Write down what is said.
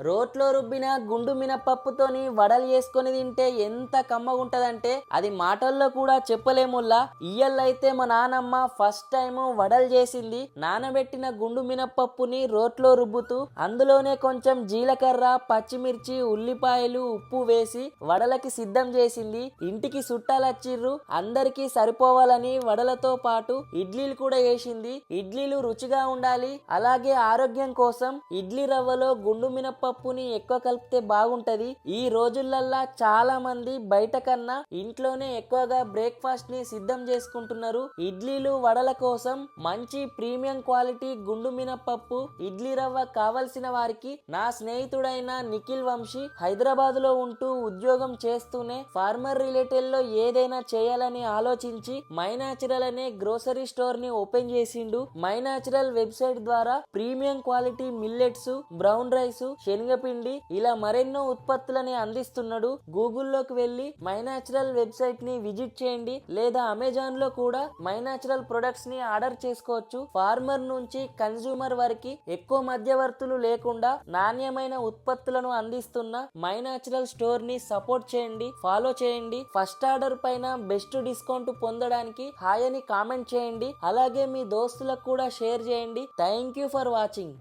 రోట్లో రుబ్బిన గుండు మినపప్పుతోని వడలు చేసుకొని తింటే ఎంత కమ్మగుంటదంటే అది మాటల్లో కూడా చెప్పలేముల్లా. ఇయ్యల్లైతే మా నానమ్మ ఫస్ట్ టైం వడలు చేసింది నానబెట్టిన గుండు మినపప్పుని రోట్లో రుబ్బుతూ అందులోనే కొంచెం జీలకర్ర పచ్చిమిర్చి ఉల్లిపాయలు ఉప్పు వేసి వడలకి సిద్ధం చేసింది. ఇంటికి చుట్టాలచ్చిర్రు అందరికీ సరిపోవాలని వడలతో పాటు ఇడ్లీలు కూడా వేసింది. ఇడ్లీలు రుచిగా ఉండాలి అలాగే ఆరోగ్యం కోసం ఇడ్లీ రవ్వలో గుండు మినప్ప పప్పుని ఎక్కువ కలిపితే బాగుంటది. ఈ రోజులల్లా చాలా మంది బయట కన్నా ఇంట్లోనే ఎక్కువగా బ్రేక్ఫాస్ట్ని సిద్ధం చేసుకుంటున్నారు. ఇడ్లీలు వడల కోసం మంచి ప్రీమియం క్వాలిటీ గుండు మినపప్పు ఇడ్లీ రవ్వ కావలసిన వారికి నా స్నేహితుడైన నిఖిల్ వంశీ హైదరాబాద్లో ఉంటూ ఉద్యోగం చేస్తూనే ఫార్మర్ రిలేటెడ్లో ఏదైనా చేయాలని ఆలోచించి మైనాచురల్ అనే గ్రోసరీ స్టోర్ని ఓపెన్ చేసిండు. మైనాచురల్ వెబ్సైట్ ద్వారా premium quality millets brown rice శనగపిండి ఇలా మరెన్నో ఉత్పత్తులని అందిస్తున్నాడు. గూగుల్లోకి వెళ్ళి మై న్యాచురల్ వెబ్సైట్ని విజిట్ చేయండి. లేదా అమెజాన్లో కూడా మై న్యాచురల్ ప్రొడక్ట్స్ని ఆర్డర్ చేసుకోవచ్చు. ఫార్మర్ నుంచి కన్జ్యూమర్ వరకు ఎక్కువ మధ్యవర్తులు లేకుండా నాణ్యమైన ఉత్పత్తులను అందిస్తున్న మై న్యాచురల్ స్టోర్ని సపోర్ట్ చేయండి. ఫాలో చేయండి. ఫస్ట్ ఆర్డర్ పైన బెస్ట్ డిస్కౌంట్ పొందడానికి హాయ్ అని కామెంట్ చేయండి. అలాగే మీ దోస్తులకు కూడా షేర్ చేయండి. Thank you for watching.